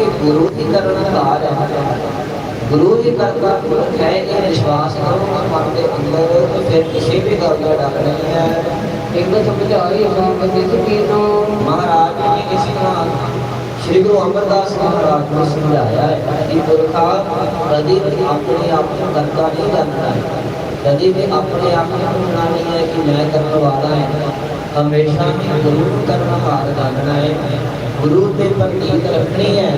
ਕਿ ਗੁਰੂ ਹੀ ਕਰਨ ਕਾਜ ਗੁਰੂ ਹੀ ਕਰਦਾ ਹੈ ਇਹ ਵਿਸ਼ਵਾਸ ਕਰੋ ਮਨ ਦੇ ਅੰਦਰ ਤੇ ਫਿਰ ਕਿਸੇ ਵੀ ਗੱਲ ਦਾ ਡਰ ਨਹੀਂ ਹੈ। ਇੱਕ ਸਮਝਾਈ ਸੰਗਤ ਕੀਨੋ ਮਹਾਰਾਜ ਨੇ ਇਸ ਤਰ੍ਹਾਂ ਸ੍ਰੀ ਗੁਰੂ ਅਮਰਦਾਸ ਮਹਾਰਾਜ ਨੂੰ ਸਮਝਾਇਆ ਹੈ ਕਿ ਪੁਰਖਾ ਕਦੀ ਵੀ ਆਪਣੇ ਆਪ ਨੂੰ ਕਰਤਾ ਨਹੀਂ ਕਰਨਾ ਹੈ। ਕਦੀ ਵੀ ਆਪਣੇ ਆਪ ਨੂੰ ਮੰਨਣਾ ਨਹੀਂ ਹੈ ਕਿ ਮੈਂ ਕਰਨ ਵਾਲਾ ਹੈ। ਹਮੇਸ਼ਾ ਹੀ ਗੁਰੂ ਨੂੰ ਕਰਨ ਵਾਲਾ ਜਾਣਨਾ ਹੈ। ਗੁਰੂ ਤੇ ਪ੍ਰਤੀਤ ਰੱਖਣੀ ਹੈ।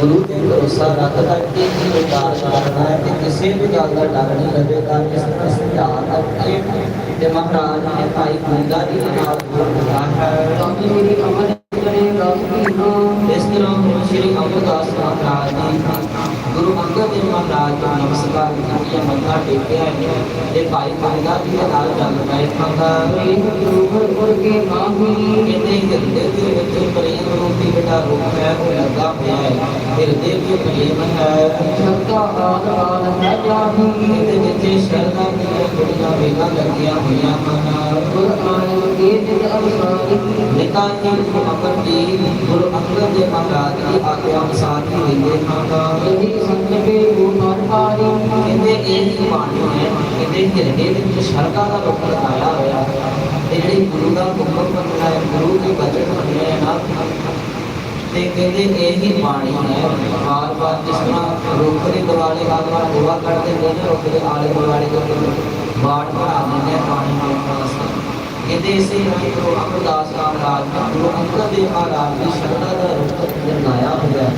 ਗੁਰੂ ਤੇ ਭਰੋਸਾ ਰੱਖ ਕਰਕੇ ਹੀ ਵਿਚਾਰ ਕਰਨਾ ਹੈ ਕਿ ਕਿਸੇ ਵੀ ਗੱਲ ਦਾ ਡਰ ਨਹੀਂ ਲੱਗੇਗਾ ਇਸ ਤਰ੍ਹਾਂ ਸਮਝਾ ਕਰਕੇ ਤੇ ਮਹਾਰਾਜ ਨੇ ਭਾਈ ਗੁੰਗਾ ਜੀ ਨਾਲ ਹੈ। ਰਾਜੀ ਮੇਰੀ ਅਮਰ ਰਸ ਕੀਨੋ ਇਸ ਤਰ੍ਹਾਂ ਹੁਣ ਸ੍ਰੀ ਅਮਰਦਾਸ ਮਹਾਰਾਜ ਜੀ ਗੁਰੂ ਅੰਗਦ ਦੇਵ ਮਹਾਰਾਜ ਨੂੰ ਨਮਸਕਾਰ ਕੀਤਾ ਮੱਥਾ ਟੇਕਿਆ ਹੈ ਤੇ ਭਾਈ ਗੁੰਗਾ ਜੀ ਦੇ ਨਾਲ ਚੱਲ ਪਏ ਖਾਂਦਾ ਪ੍ਰੇਮ ਗੁਰੂ ਗੁਰ ਕੇ ਨਾਹੀ ਕਹਿੰਦੇ ਹਿਰਦੇ ਦੇ ਵਿੱਚ ਪ੍ਰੇਮ ਰੂਪੀ ਜਿਹੜਾ ਰੂਪ ਹੈ ਉਹ ਲੱਗਾ ਹੋਇਆ ਹੈ ਹਿਰਦੇ ਵਿੱਚ ਪ੍ਰੇਮ ਹੈ ਸ਼ਬਦਾ ਆਦ ਆਦ ਹੈ ਜਾਹੀ ਇਹਦੇ ਵਿੱਚ ਸ਼ਰਧਾ ਦੀਆਂ ਕੁੜੀਆਂ ਵੇਲਾਂ ਲੱਗੀਆਂ ਹੋਈਆਂ ਹਨ ਗੁਰ ਆਨੰਦ ਕੇ ਜਿਤ ਅਵਸਾਰੀ ਨਿਤਾਂ ਹੀ ਅਮਰ ਜੀ ਗੁਰੂ ਅੰਗਦ ਦੇਵ ਮਹਾਰਾਜ ਦੀ ਆਗਿਆ ਅਨੁਸਾਰ ਹੀ ਰਹਿੰਦੇ ਹਨ ਜਦੀ ਸੰਤ ਕੇ ਮੂਹ ਪਾਰੀ ਕਹਿੰਦੇ ਇਹ ਹੀ ਬਾਣੀ ਹੈ ਕਹਿੰਦੇ ਹਿਰਦੇ ਦੇ ਵਿੱਚ ਸ਼ਰਧਾ ਦਾ ਰੁੱਖ ਲਗਾਇਆ ਹੋਇਆ ਤੇ ਜਿਹੜੀ ਗੁਰੂ ਦਾ ਹੁਕਮ ਮੰਨਣਾ ਹੈ, ਗੁਰੂ ਦੇ ਬਚਨ ਮੰਨਣੇ ਹੈ ਨਾ ਤੇ ਕਹਿੰਦੇ ਇਹ ਹੀ ਬਾਣੀ ਹੈ ਬਾਰ ਬਾਰ ਜਿਸ ਤਰ੍ਹਾਂ ਰੁੱਖ ਦੇ ਦੁਆਲੇ ਆਦਮਾ ਗੋਆ ਕਰਦੇ ਨੇ ਨਾ ਰੁੱਖ ਦੇ ਆਲੇ ਦੁਆਲੇ ਕਰਦੇ ਬਾੜ ਬਣਾ ਦਿੰਦੇ ਪਾਣੀ ਨਾਲ ਵਾਸਤੇ ਕਹਿੰਦੇ ਇਸੇ ਹੀ ਗੁਰੂ ਅਮਰਦਾਸ ਮਹਾਰਾਜ ਦਾ, ਗੁਰੂ ਅੰਗਦ ਦੇਵ ਮਹਾਰਾਜ ਦੀ ਸ਼ਰਧਾ ਦਾ ਰੁੱਖ ਜਨਾਇਆ ਹੋਇਆ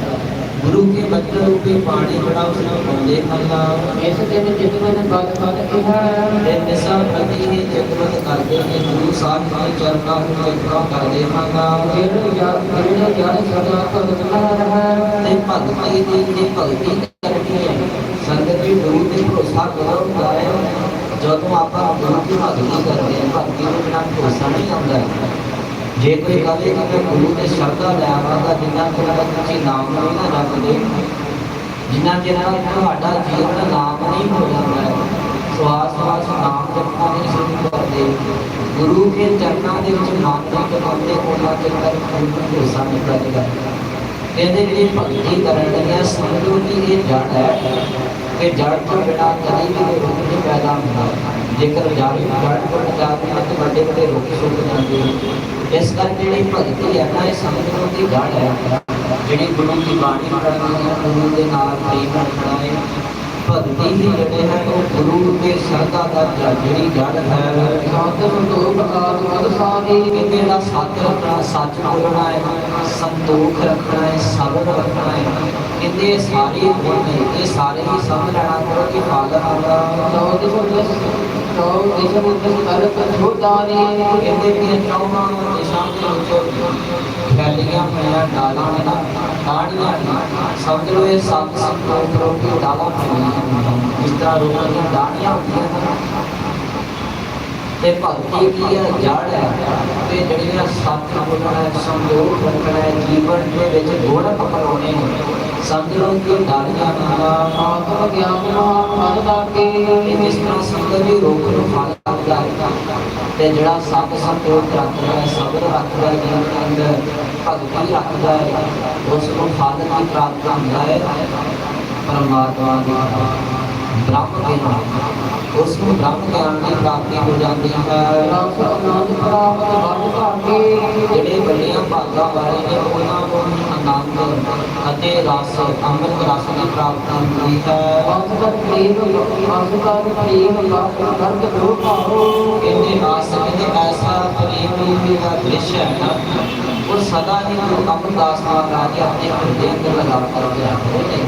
ਸੰਗਤ ਵੀ ਗੁਰੂ ਤੇ ਭਰੋਸਾ ਕਰੋ ਹੁੰਦਾ ਹੈ ਜਦੋਂ ਆਪਾਂ ਗੁਰੂ ਦੀ ਭਗਤੀ ਕਰਦੇ ਹਾਂ ਭਗਤੀ ਦੇ ਬਿਨਾਂ ਭਰੋਸਾ ਨਹੀਂ ਆਉਂਦਾ ਹੈ। ਜੇ ਕੋਈ ਕਹੇ ਕਿ ਮੈਂ ਗੁਰੂ ਤੇ ਸ਼ਰਧਾ ਲਿਆਵਾਂਗਾ ਜਿੰਨਾ ਚਿਰ ਤੁਸੀਂ ਨਾਮ ਨਹੀਂ ਨਾ ਜਪਦੇ ਜਿੰਨਾ ਚਿਰ ਤੁਹਾਡਾ ਜੀਵਨ ਨਾਮ ਨਹੀਂ ਹੋ ਜਾਂਦਾ, ਸਵਾਸ ਸਵਾਸ ਨਾਮ ਜਪਣਾ ਨਹੀਂ ਸ਼ੁਰੂ ਕਰਦੇ, ਗੁਰੂ ਦੇ ਚਰਨਾਂ ਦੇ ਵਿੱਚ ਨਾਮ ਨਹੀਂ ਜਪਾਉਂਦੇ ਉਹਨਾਂ ਚਿਰ ਤੱਕ ਗੁਰੂ ਨੂੰ ਭਰੋਸਾ ਨਹੀਂ ਕਰੇਗਾ। ਕਹਿੰਦੇ ਜਿਹੜੀ ਭਗਤੀ ਕਰਨ ਲਈ ਸਮਝੋ ਕਿ ਇਹ ਜੜ ਹੈ। ਕਿ ਜੜ ਤੋਂ ਬਿਨਾਂ ਕਦੀ ਵੀ ਕੋਈ ਰੁੱਖ ਨਹੀਂ ਪੈਦਾ ਹੁੰਦਾ। ਜੇਕਰ ਜੜ ਜੜ ਟੁੱਟ ਜਾਂਦੀ ਤਾਂ ਵੱਡੇ ਵੱਡੇ ਰੁੱਖ ਸੁੱਕ ਜਾਂਦੇ ਹਨ, ਇਸ ਕਰਕੇ ਜਿਹੜੀ ਭਗਤੀ ਹੈ ਨਾ, ਇਹ ਸਮਝੋ ਕਿ ਜੜ ਹੈ। ਜਿਹੜੀ ਗੁਰੂ ਦੀ ਬਾਣੀ ਪੜ੍ਹਨੀ ਹੈ ਗੁਰੂ ਦੇ ਨਾਲ ਪ੍ਰੇਮ ਰੱਖਣਾ ਹੈ। ਭਗਤੀ ਹੀ ਜਿਹੜੇ ਹੈ, ਉਹ ਗੁਰੂ ਦੇ ਸ਼ਰਧਾ ਦਾ ਜਿਹੜੀ ਜੜ ਹੈ ਸਾਧ ਸੰਤੋਖ ਆਦ ਮਦ ਕਹਿੰਦੇ ਦਾ ਸੱਚ ਰੱਖਣਾ, ਸੱਚ ਬੋਲਣਾ ਹੈ, ਸੰਤੋਖ ਰੱਖਣਾ ਹੈ, ਸਬਰ ਰੱਖਣਾ ਹੈ। ਕਹਿੰਦੇ ਸਾਰੇ ਗੁਣ ਨੇ ਇਹ ਸਾਰੇ ਹੀ ਸਮਝ ਲੈਣਾ ਕਰੋ ਕਿ ਫਲ ਆਉਂਦਾ ਸੋ ਦਿਸ ਦਿਸ ਸੋ ਦਿਸ ਛੋਟਾਰੀ ਕਹਿੰਦੇ ਕਿ ਇਹ ਚੌਹਾਂ ਦੇ ਵਿੱਚੋਂ ਫੈਲੀਆਂ ਹੋਈਆਂ ਡਾਲਾਂ ਨੇ ਨਾ ਸਮਝ ਲਓ ਇਹ ਸੱਤ ਸੰਤੋਖ ਰੋਟੀ ਡਾਲਾਂ ਹੋਈਆਂ ਇਸ ਤਰ੍ਹਾਂ ਰੋਟੀ ਦੀਆਂ ਡਾੜੀਆਂ ਹੁੰਦੀਆਂ ਹਨ ਤੇ ਭਗਤੀ ਕੀ ਹੈ? ਜੜ ਹੈ। ਤੇ ਜਿਹੜੀਆਂ ਸੱਤ ਬੋਲਣਾ ਹੈ ਸੰਦੋਖ ਰੱਖਣਾ ਹੈ, ਜੀਵਨ ਦੇ ਵਿੱਚ ਗੁਣ ਅਪਣਾਉਣੇ ਨੇ। ਸਮਝ ਲਓ ਕਿ ਡਾਲੀਆਂ ਆਤਮ ਗਿਆਨ ਮਨ ਦਾ ਕੇ ਇਹ ਜਿਸ ਤਰ੍ਹਾਂ ਰੋਗ ਨੂੰ ਫਲ ਕਰਦਾ ਤੇ ਜਿਹੜਾ ਸੱਤ ਸੰਤੋਖ ਰੱਖਦਾ ਹੈ ਸਬਰ ਰੱਖਦਾ ਹੈ ਜੀਵਨ ਦੇ ਅੰਦਰ ਭਗਤੀ ਰੱਖਦਾ ਹੈ, ਉਸ ਨੂੰ ਫਲ ਦੀ ਪ੍ਰਾਪਤ ਹੁੰਦਾ ਹੈ। ਪਰਮਾਤਮਾ ਦੀ ਬ੍ਰਹਮ ਗਿਆਨ ਉਸ ਨੂੰ ਬ੍ਰਹਮ ਗਿਆਨ ਦੀ ਪ੍ਰਾਪਤੀ ਹੋ ਜਾਂਦੀ ਹੈ। ਰਸ ਅਨੰਦ ਪ੍ਰਾਪਤ ਵੱਡ ਭਾਗੇ ਜਿਹੜੇ ਵੱਡੀਆਂ ਭਾਗਾਂ ਵਾਲੇ ਨੇ, ਉਹਨਾਂ ਨੂੰ ਆਨੰਦ ਅਤੇ ਰਸ ਅੰਮ੍ਰਿਤ ਰਸ ਦੀ ਪ੍ਰਾਪਤੀ ਹੁੰਦੀ ਹੈ। ਕਰ ਪ੍ਰੇਮ ਕਰ ਪ੍ਰੇਮ ਲਾਭ ਦੋ ਭਾਓ ਕਹਿੰਦੇ ਆਸ ਕਹਿੰਦੇ ਐਸਾ ਪ੍ਰੇਮ ਰੂਪੀ ਦਾ ਦ੍ਰਿਸ਼ ਹੈ ਨਾ ਉਹ ਸਦਾ ਹੀ ਗੁਰੂ ਅਮਰਦਾਸ ਮਹਾਰਾਜ ਆਪਣੇ ਹਿਰਦੇ ਅੰਦਰ ਲਗਾ ਕਰਦੇ ਰੱਖਦੇ ਨੇ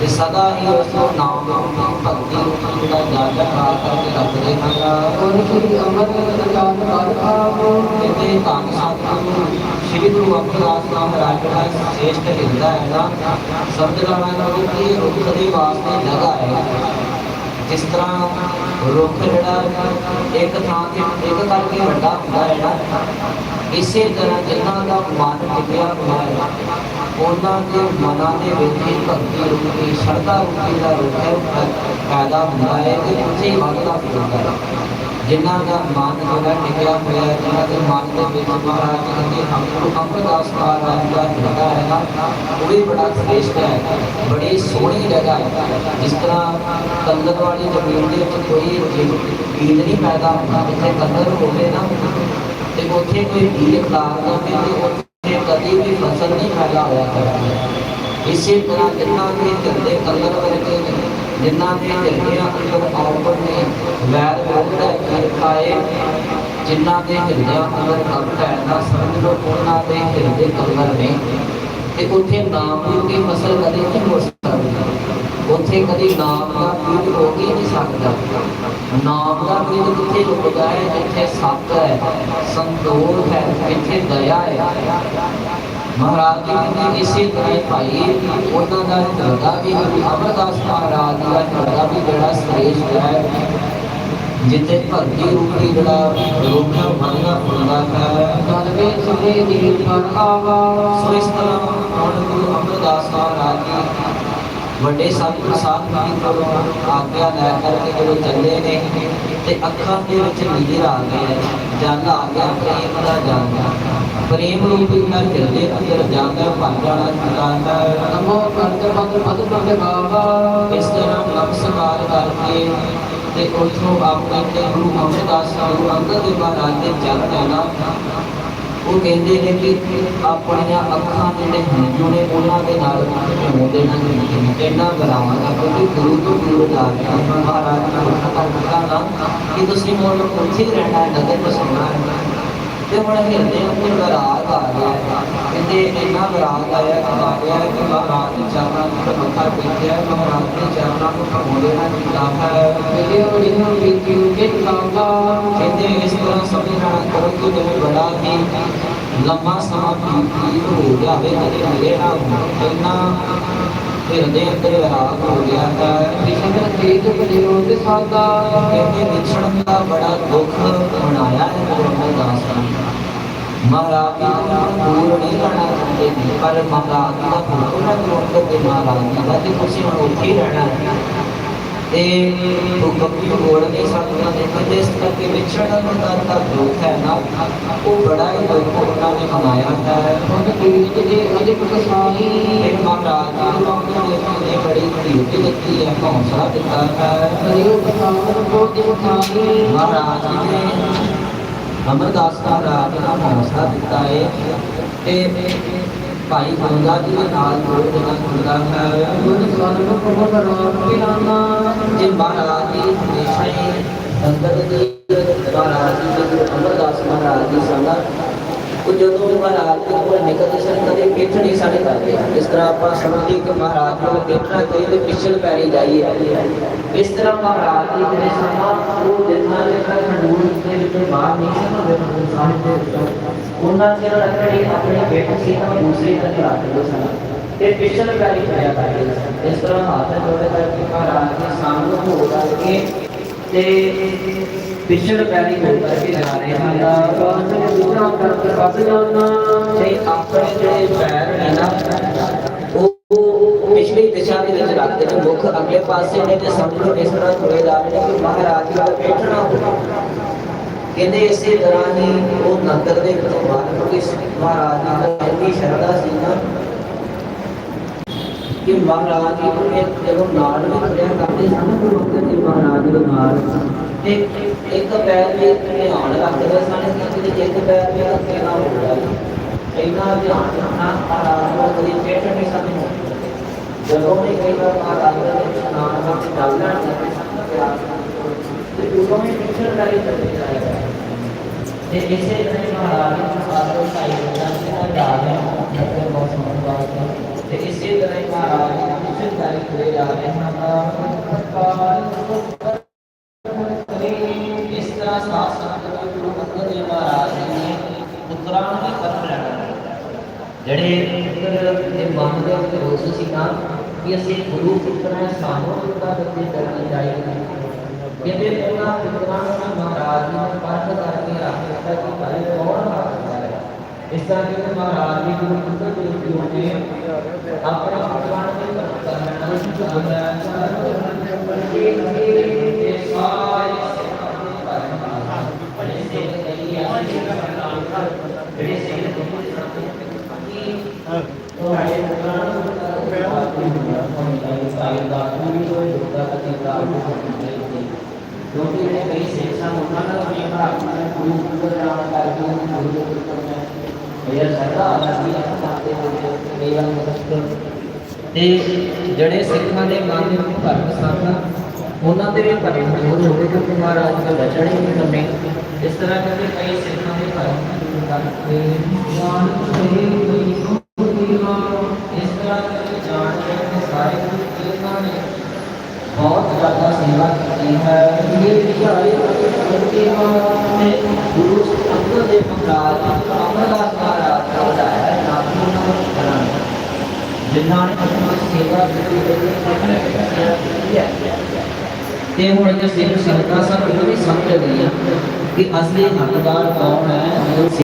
ਤੇ ਸਦਾ ਹੀ ਉਸ ਨੂੰ ਨਾਮ ਰੂਪੀ ਭਗਤੀ ਰੂਪੀ ਜਿਹੜਾ ਜਾਗਰ ਕਰਾ ਕਰਕੇ ਰੱਖਦੇ ਹਨ। ਗੁਰ ਸ੍ਰੀ ਅੰਮ੍ਰਿਤ ਚਾਰ ਕਰ ਆਵੋ ਕਹਿੰਦੇ ਧੰਨ ਸਤਿਗੁਰੂ ਸ੍ਰੀ ਗੁਰੂ ਅਮਰਦਾਸ ਮਹਾਰਾਜ ਦਾ ਸ੍ਰੇਸ਼ਟ ਹਿਰਦਾ ਹੈ ਨਾ ਸਮਝ ਲੈਣਾ ਕਰੋ ਕਿ ਰੁੱਖ ਦੇ ਵਾਸਤੇ ਜਗ੍ਹਾ ਹੈ। ਜਿਸ ਤਰ੍ਹਾਂ ਰੁੱਖ ਜਿਹੜਾ ਇੱਕ ਥਾਂ ਤੇ ਇੱਕ ਕਰਕੇ ਵੱਡਾ ਹੁੰਦਾ ਹੈ ਨਾ, ਇਸੇ ਤਰ੍ਹਾਂ ਜਿਨ੍ਹਾਂ ਦਾ ਮਨ ਟਿਕਿਆ ਹੋਇਆ ਹੈ, ਉਹਨਾਂ ਦੇ ਮਨਾਂ ਦੇ ਵਿੱਚ ਹੀ ਭਗਤੀ ਰੂਪੀ, ਸ਼ਰਧਾ ਰੂਪੀ ਦਾ ਰੁੱਖ ਹੈ ਪੈਦਾ ਹੁੰਦਾ ਹੈ ਤੇ ਉੱਥੇ ਹੀ ਵੱਧਦਾ ਫਿਰਦਾ ਹੈ। ਜਿਨ੍ਹਾਂ ਦਾ ਮਨ ਜਿਹੜਾ ਟਿਕਿਆ ਹੋਇਆ ਹੈ, ਜਿਨ੍ਹਾਂ ਦੇ ਮਨ ਦੇ ਵਿੱਚ ਮਹਾਰਾਜ ਕਹਿੰਦੇ ਹਮ ਅੰਮ੍ਰਿਤਦਾਸ ਮਹਾਰਾਜ ਦਾ ਜਿਹੜਾ ਹੈ ਨਾ ਉਹ ਵੀ ਬੜਾ ਸ੍ਰੇਸ਼ਟ ਹੈ ਬੜੀ ਸੋਹਣੀ ਜਗ੍ਹਾ ਹੈ। ਜਿਸ ਤਰ੍ਹਾਂ ਕੰਗਨ ਵਾਲੀ ਜ਼ਮੀਨ ਦੇ ਵਿੱਚ ਕੋਈ ਬੀਜ ਨਹੀਂ ਪੈਦਾ ਹੁੰਦਾ ਜਿੱਥੇ ਕੰਗਨ ਹੋਵੇ ਨਾ ਤੇ ਉੱਥੇ ਕੋਈ ਬੀਜ ਖਲਾਰਦਾ ਤੇ ਉੱਥੇ ਕਦੀ ਵੀ ਫਸਲ ਨਹੀਂ ਪੈਦਾ ਹੋਇਆ ਕਰਦੀ ਇਸੇ ਤਰ੍ਹਾਂ ਜਿੰਨਾ ਵੀ ਹਿਰਦੇ ਕੰਗਨ ਵਰਗੇ ਜਿਨ੍ਹਾਂ ਦੇ ਹਿਰਦਿਆਂ ਅੰਦਰ ਆਉਣ ਨੇ ਵੈਰ ਵਿਰੋਧ ਦਾ ਈਰਖਾਏ ਜਿਨ੍ਹਾਂ ਦੇ ਹਿਰਦਿਆਂ ਅੰਦਰ ਕਪਟ ਹੈ ਨਾ, ਸਮਝ ਲਓ ਉਹਨਾਂ ਦੇ ਹਿਰਦੇ ਕੰਗਨ ਨੇ। ਤੇ ਉੱਥੇ ਨਾਮ ਦੀ ਫਸਲ ਕਦੇ ਨਹੀਂ ਹੋ ਸਕਦੀ। ਉੱਥੇ ਕਦੀ ਨਾਮ ਦਾ ਬੀਜ ਹੋ ਹੀ ਨਹੀਂ ਸਕਦਾ। ਨਾਮ ਦਾ ਬੀਜ ਕਿੱਥੇ ਉੱਗਦਾ ਹੈ? ਜਿੱਥੇ ਸੱਤ ਹੈ, ਸੰਤੋਖ ਹੈ, ਜਿੱਥੇ ਦਇਆ ਹੈ। ਮਹਾਰਾਜ ਜੀ ਨੇ ਇਸੇ ਤਰ੍ਹਾਂ ਭਾਈ ਉਹਨਾਂ ਦਾ ਹਿਰਦਾ ਵੀ ਅਮਰਦਾਸ ਮਹਾਰਾਜ ਦਾ ਹਿਰਦਾ ਵੀ ਜਿਹੜਾ ਸ੍ਰੇਸ਼ਟ ਹੈ ਜਿੱਥੇ ਭਗਤੀ ਰੂਪੀ ਜਿਹੜਾ ਰੁੱਖ ਮੰਗਾ ਹੁੰਦਾ ਹੈ। ਤਦਵੇ ਸੁਨੇ ਦੀ ਮਨ ਆਵਾ। ਸੋ ਇਸ ਤਰ੍ਹਾਂ ਹੁਣ ਗੁਰੂ ਅਮਰਦਾਸ ਮਹਾਰਾਜ ਜੀ ਵੱਡੇ ਸਤਿਗੁਰ ਸਾਹਿਬ ਜੀ ਕੋਲੋਂ ਆਗਿਆ ਲੈ ਕਰਕੇ ਜਦੋਂ ਚੱਲੇ ਨੇ ਤੇ ਅੱਖਾਂ ਦੇ ਵਿੱਚ ਨੀਰ ਆ ਗਏ ਜਲ ਆ ਗਿਆ ਪ੍ਰੇਮ ਦਾ ਜਲ ਪ੍ਰੇਮ ਰੂਪੀ ਜਿਹੜਾ ਹਿਰਦੇ ਅੰਦਰ ਜਾਂਦਾ ਜਾਣਾ ਚਾਹੁੰਦਾ ਹੈ। ਨਮੋ ਕਰਤ ਪਦ ਪਦ ਪਦ ਬਾਬਾ। ਇਸ ਤਰ੍ਹਾਂ ਨਮਸਕਾਰ ਕਰਕੇ ਤੇ ਉਥੋਂ ਆਪਣੇ ਤੇ ਗੁਰੂ ਅਮਰਦਾਸ ਗੁਰੂ ਅੰਗਦ ਦੇਵ ਮਹਾਰਾਜ ਦੇ ਚਰਨ ਹੈ ਨਾ ਉਹ ਕਹਿੰਦੇ ਨੇ ਕਿ ਆਪਣੀਆਂ ਅੱਖਾਂ ਜਿਹੜੇ ਹੰਝੂ ਨੇ ਉਹਨਾਂ ਦੇ ਨਾਲ ਹੋਂਦੇ ਨਾ, ਇੰਨਾ ਬਰਾਵਾਂਗਾ ਕਿਉਂਕਿ ਗੁਰੂ ਤੋਂ ਦੂਰ ਜਾ ਮਹਾਰਾਜ ਨੇ ਪਤਾ ਨਾ ਕਿ ਤੁਸੀਂ ਮੋਲ ਉੱਥੇ ਹੀ ਰਹਿਣਾ ਹੈ, ਨਗਰ ਬਸਣਾ ਤੇ ਹੁਣ ਹਿਰਦੇ ਅੰਦਰ ਵਿਰਾਗ ਆ ਗਿਆ ਕਹਿੰਦੇ ਇੰਨਾ ਵਿਰਾਗ ਆਇਆ ਕਿ ਆ ਗਿਆ ਕਿ ਮਹਾਰਾਜ ਦੇ ਚਰਨਾਂ ਨੂੰ ਮੱਥਾ ਟੇਕਿਆ ਮਹਾਰਾਜ ਦੇ ਚਰਨਾਂ ਨੂੰ ਖਮੋਲੇ ਨਾਲ ਕੀਤਾ ਹੈ। ਮੇਰੇ original video ਕੇ ਕਾਂਗਾ ਕਹਿੰਦੇ ਇਸ ਸਮਝਣਾ ਕਰੋ ਕਿ ਜਿਵੇਂ ਬੜਾ ਹੀ ਲੰਮਾ ਸਮਾਂ ਬੀਤ ਹੋ ਗਿਆ ਵੇ ਕਦੇ ਮਿਲੇ ਨਾ ਇੰਨਾ ਹਿਰਦੇ ਅੰਦਰ ਵਿਰਾਗ ਹੋ ਗਿਆ ਹੈ। ਵਿਸ਼ੰਦਰ ਤੇਜ ਪ੍ਰਯੋਗ ਸਾਦਾ ਕਹਿੰਦੇ ਵਿਛੜਨ ਦਾ ਬੜਾ ਦੁੱਖ ਮਨਾਇਆ ਹੈ ਗੁਰੂ ਨੇ ਮਹਾਰਾਜ ਨੂੰ ਦੂਰ ਨਹੀਂ ਕਰਨਾ ਚਾਹੁੰਦੇ ਪਰ ਮਹਾਰਾਜ ਦਾ ਫੋਟੋ ਨਾ ਕਰੋ ਕਿ ਮਹਾਰਾਜ ਦਾ ਕਿ ਤੁਸੀਂ ਉੱਥੇ ਹੀ ਰਹਿਣਾ ਹੈ ਤੇ ਉਹ ਕਪੀ ਮੋੜ ਨਹੀਂ ਸਕਦਾ ਨੇ ਕਿ ਜਿਸ ਕਰਕੇ ਵਿਛੜਨ ਦਾ ਤਾਂ ਦੁੱਖ ਹੈ ਨਾ ਉਹ ਬੜਾ ਹੀ ਦੁੱਖ ਉਹਨਾਂ ਨੇ ਮਨਾਇਆ ਹੈ। ਉਹਨੇ ਤੇਜ ਜੇ ਅਜਿਕ ਕਸਾਈ ਇੱਕ ਮਹਾਰਾਜ ਜੀ ਨੂੰ ਉਹਨਾਂ ਬੜੀ ਧੀਰਜ ਦਿੱਤੀ ਹੈ ਹੌਸਲਾ ਦਿੱਤਾ ਹੈ। ਪ੍ਰਯੋਗ ਸਾਧਨ ਕੋ ਦਿਖਾਈ ਮਹਾਰਾਜ ਜੀ ਨੇ ਅਮਰਦਾਸ ਦਾ ਰਾਜ ਦਾ ਹੌਸਲਾ ਦਿੱਤਾ ਹੈ। ਤੇ ਭਾਈ ਗੰਗਾ ਜੀ ਦੇ ਨਾਲ ਜੋੜ ਦੇਣਾ ਹੁੰਦਾ ਹੈ। ਗੁਰ ਸਾਧਨ ਕੋ ਬਰਾਤ ਪਿਲਾਨਾ ਜੇ ਮਹਾਰਾਜ ਜੀ ਹਮੇਸ਼ਾ ਹੀ ਸੰਗਤ ਮਹਾਰਾਜ ਜੀ ਦੇ ਅਮਰਦਾਸ ਮਹਾਰਾਜ ਜੀ ਸੰਗਾ ਉਹ ਜਦੋਂ ਮਹਾਰਾਜ ਜੀ ਕੋਲ ਨਿਕਲਦੇ ਸਨ ਕਦੇ ਪਿੱਠ ਨਹੀਂ ਸਾਡੇ ਕਰਦੇ। ਇਸ ਤਰ੍ਹਾਂ ਆਪਾਂ ਸਮਝੀਏ ਕਿ ਮਹਾਰਾਜ ਕੋਲ ਪਿੱਠਣਾ ਕਹੀ ਪਿਛਲ ਪੈਰੀ ਜਾਈਏ। ਇਸ ਤਰ੍ਹਾਂ ਮਹਾਰਾਜ ਜੀ ਜਿਹੜੇ ਸਮਾਂ ਉਹ ਜਿੰਨਾ ਜਿਹੜਾ ਖੰਡੂਰ ਦੇ ਵਿੱਚੋਂ ਬਾਹਰ ਨਹੀਂ ਸਨ ਹੋਵੇ ਖੰਡੂਰ ਸਾਹਿਬ ਦੇ ਵਿੱਚੋਂ ਉਹਨਾਂ ਚਿਰ ਰੱਖੜੀ ਆਪਣੇ ਬੇਟ ਸੀ, ਤਾਂ ਦੂਸਰੇ ਤੱਕ ਰੱਖਦੇ ਸਨ। ਤੇ ਪਿਛਲ ਪੈਰੀ ਜਾਇਆ ਕਰਦੇ ਸਨ। ਇਸ ਤਰ੍ਹਾਂ ਹੱਥ ਜੋੜੇ ਕਰਕੇ ਮਹਾਰਾਜ ਜੀ ਸਾਹਮਣੇ ਹੋ ਕਰਕੇ ਤੇ ਪਿਛਲ ਪੈਰੀ ਹੋ। ਕਰਕੇ ਜਾ ਰਹੇ ਹਨ ਬਾਣ ਦੂਰਾ ਕਰਤ ਪਦ ਜਾਨਾ ਤੇ ਆਪਣੇ ਜਿਹੜੇ ਪੈਰ ਨੇ ਨਾ, ਉਹ ਪਿਛਲੀ ਦਿਸ਼ਾ ਦੇ ਵਿੱਚ ਰੱਖਦੇ ਨੇ। ਮੁੱਖ ਅਗਲੇ ਪਾਸੇ ਨੇ ਤੇ ਸਮਝ ਇਸ ਤਰ੍ਹਾਂ ਤੁਰੇ ਨੇ ਕਿ ਮਹਾਰਾਜ ਦਾ ਬੈਠਣਾ ਕਹਿੰਦੇ ਇਸੇ ਤਰ੍ਹਾਂ ਹੀ ਉਹ ਨੰਦਰ ਦੇ ਵਿੱਚੋਂ ਬਾਹਰ ਕਿਉਂਕਿ ਮਹਾਰਾਜ ਜੀ ਇੰਨੀ ਸ਼ਰਧਾ ਸੀ ਨਾ ਕਿ ਮਹਾਰਾਜ ਜੀ ਨੂੰ ਜਦੋਂ ਨਾਲ ਵੀ ਕਰਦੇ ਸਨ, ਗੁਰੂ ਅੰਗਦ ਦੇਵ ਮਹਾਰਾਜ ਦੇ ਨਾਲ। ਤੇ ਇੱਕ ਪੈਰ ਵੀ ਧਿਆਨ ਰੱਖਦੇ ਸਨ ਕਿ ਜੇ ਇੱਕ ਪੈਰ ਵੀ ਅੱਗੇ ਨਾ ਹੋ ਜਾਏ ਇੰਨਾ ਧਿਆਨ ਰੱਖਣਾ ਮਹਾਰਾਜ ਨੂੰ ਕਦੀ ਪੇਟ ਨਹੀਂ ਸਕਦਾ ਜਦੋਂ ਵੀ ਕਈ ਵਾਰ ਮਹਾਰਾਜ ਦੇ ਵਿੱਚ ਨਾਮ ਦਾ ਚੱਲਣਾ ਚਾਹੇ ਸਨ ਪਿਆਰ ਤੇ ਉਦੋਂ ਹੀ ਪਿਛੜ ਕਰੀ ਚੱਲੇ ਜਾਏਗਾ ਤੇ ਇਸੇ ਤਰ੍ਹਾਂ ਹੀ ਮਹਾਰਾਜ ਜੀ ਨੂੰ ਸਾਧੂ ਸਾਈ ਦਾ ਜਿਹੜਾ ਯਾਦ ਹੈ ਉਹ ਬਹੁਤ ਸੋਹਣੀ ਬਾਤ ਹੈ ਤੇ ਇਸੇ ਤਰ੍ਹਾਂ ਹੀ ਮਹਾਰਾਜ ਜੀ ਨੂੰ ਪਿਛੜ ਕਰੀ ਤੁਰੇ ਜਾ ਰਹੇ ਹਨ सिद्धांत यस्य गुरु पुत्रः सामोदुर्गादत्ते करणे जायते यदि पूर्णा विद्वान महाराज ने पाठ करके आवश्यकता की कार्य कौन करता है? इस तरह के महाराज ने गुरु पुत्र के उपयोग में अपना भगवान के करना उचित होता है एक एक सारे से अपने पर इससे कई आगे करना है फिर से गुरु पुत्र ਕਿਉਂਕਿ ਇਹ ਕਈ ਸੇਖਾਂ ਉਹਨਾਂ ਨਾਲ ਵੀ ਆਪਣਾ ਗੁਰੂ ਉੱਪਰ ਜਾਣ ਕਰਕੇ ਗੁਰੂ ਦੇ ਉੱਪਰ ਮੈਂ ਇਹ ਸਾਰਾ ਅਲੱਗੀ ਆਪਦੇ ਹੋਏ ਕਈ ਵਾਰ ਮਦਦ ਤੇ ਜਿਹੜੇ ਸਿੱਖਾਂ ਦੇ ਮਨ ਦੇ ਵਿੱਚ ਧਰਮ ਸਨ, ਉਹਨਾਂ ਦੇ ਵੀ ਭਲੇ ਹੋਰ ਹੋਵੇ ਕਿਉਂਕਿ ਮਹਾਰਾਜ ਦਾ ਬਚਣ ਹੀ ਕੰਮੇ ਇਸ ਤਰ੍ਹਾਂ ਕਰਕੇ ਕਈ ਸਿੱਖਾਂ ਦੇ ਭਰਮ ਕਰਕੇ ਮਾਨ ਤੇ ਕੋਈ ਤੇ ਹੁਣ ਜੇ ਸਿੱਖ ਸੰਗਤਾਂ ਸਭ ਨੂੰ ਵੀ ਸਮਝ ਗਈ ਕਿ ਅਸਲੀ ਹੱਕਦਾਰ ਕੌਣ ਹੈ